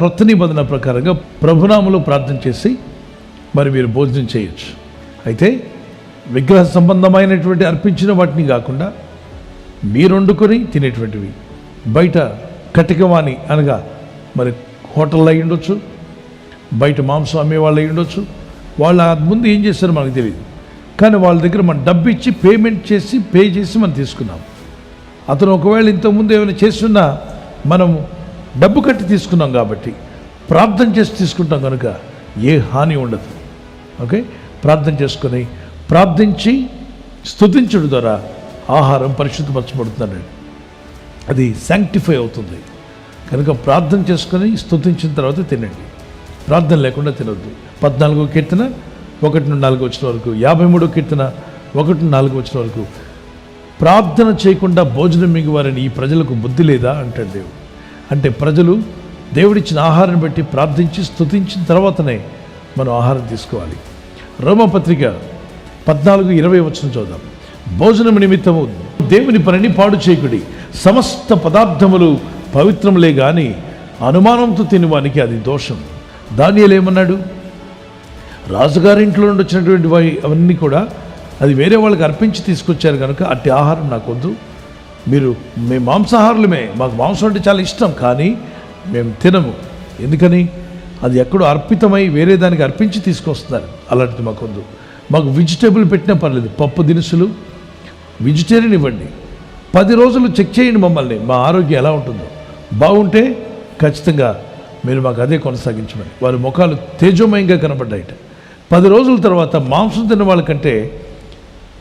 క్రొత్త నిబంధన ప్రకారంగా ప్రభునామలో ప్రార్థన చేసి మరి మీరు భోజనం చేయొచ్చు. అయితే విగ్రహ సంబంధమైనటువంటి అర్పించిన వాటిని కాకుండా మీరు వండుకొని తినేటువంటివి బయట కటికవాణి అనగా మరి హోటల్లో అయి ఉండొచ్చు బయట మాంసం అమ్మే వాళ్ళు అయి ఉండొచ్చు వాళ్ళ ముందు ఏం చేస్తారో మనకు తెలియదు కానీ వాళ్ళ దగ్గర మనం డబ్బు ఇచ్చి పేమెంట్ చేసి పే చేసి మనం తీసుకున్నాం. అతను ఒకవేళ ఇంతకుముందు ఏమైనా చేస్తున్నా మనం డబ్బు కట్టి తీసుకున్నాం కాబట్టి ప్రార్థన చేసి తీసుకుంటాం కనుక ఏ హాని ఉండదు. ఓకే? ప్రార్థన చేసుకొని ప్రార్థించి స్థుతించడం ద్వారా ఆహారం పరిశుద్ధపరచబడుతుందండి. అది శాంక్టిఫై అవుతుంది. కనుక ప్రార్థన చేసుకొని స్తుతించిన తర్వాత తినండి. ప్రార్థన లేకుండా తినొద్దు. పద్నాలుగో కీర్తన ఒకటి నుండి నాలుగు వచ్చిన వరకు యాభై మూడో కీర్తన ఒకటి నుండి నాలుగు వచ్చిన వరకు ప్రార్థన చేయకుండా భోజనం మిగివారని ఈ ప్రజలకు బుద్ధి లేదా? అంటాడు దేవుడు. అంటే ప్రజలు దేవుడిచ్చిన ఆహారం బట్టి ప్రార్థించి స్తుతించిన తర్వాతనే మనం ఆహారం తీసుకోవాలి. రోమపత్రిక పద్నాలుగు ఇరవై వచ్చిన చూద్దాం భోజనం నిమిత్తము దేవుని పనిని పాడు చేయకుడి సమస్త పదార్థములు పవిత్రములే గాని అనుమానంతో తినవానికి అది దోషం. దానియలు ఏమన్నాడు? రాజుగారింట్లో నుండి వచ్చినటువంటి అవన్నీ కూడా అది వేరే వాళ్ళకి అర్పించి తీసుకొచ్చారు కనుక అట్టి ఆహారం నాకు వద్దు మీరు మేము మాంసాహారులమే. మాకు మాంసం అంటే చాలా ఇష్టం కానీ మేము తినము. ఎందుకని? అది ఎక్కడో అర్పితమై వేరే దానికి అర్పించి తీసుకొస్తున్నారు. అలాంటిది మాకొద్దు మాకు వెజిటేబుల్ పెట్టినా పర్లేదు. పప్పు దినుసులు. వెజిటేరియన్ ఇవ్వండి. పది రోజులు చెక్ చేయండి మమ్మల్ని. మా ఆరోగ్యం ఎలా ఉంటుందో. బాగుంటే ఖచ్చితంగా మీరు మాకు అదే కొనసాగించమని. వారి ముఖాలు తేజోమయంగా కనబడ్డాయిట. పది రోజుల తర్వాత మాంసం తిన్న వాళ్ళకంటే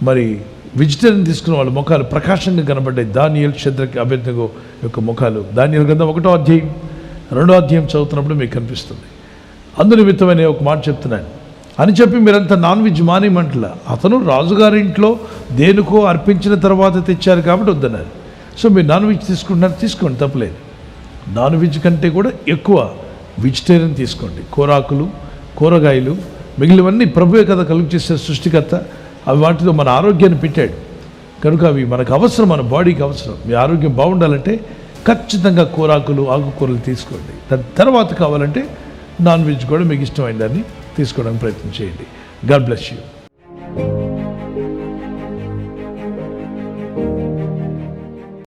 మరి వెజిటేరియన్ తీసుకున్న వాళ్ళ ముఖాలు ప్రకాశంగా కనబడ్డాయి. దానియల్ చంద్రకి అభ్యర్థిగో యొక్క ముఖాలు. దానియల్ గ్రంథం ఒకటో అధ్యాయం రెండో అధ్యాయం చదువుతున్నప్పుడు మీకు కనిపిస్తుంది. అందు నిమిత్తమని ఒక మాట చెప్తున్నాను. అని చెప్పి మీరంతా నాన్ వెజ్ మానేమంటలా అతను రాజుగారి ఇంట్లో దేనికో అర్పించిన తర్వాత తెచ్చారు కాబట్టి వద్దన్నారు. సో మీరు నాన్ వెజ్ తీసుకుంటున్నారు తీసుకోండి తప్పలేదు. నాన్ వెజ్ కంటే కూడా ఎక్కువ వెజిటేరియన్ తీసుకోండి. కూరాకులు కూరగాయలు మిగిలినవన్నీ ప్రభువే కదా కలుగు చేసే సృష్టికర్త. అవి వాటితో మన ఆరోగ్యాన్ని పెట్టాడు. కనుక అవి మనకు అవసరం మన బాడీకి అవసరం. మీ ఆరోగ్యం బాగుండాలంటే ఖచ్చితంగా కూరాకులు ఆకుకూరలు తీసుకోండి. దాని తర్వాత కావాలంటే నాన్ వెజ్ కూడా మీకు ఇష్టమైన దాన్ని తీసుకోవడానికి ప్రయత్నం చేయండి. God bless you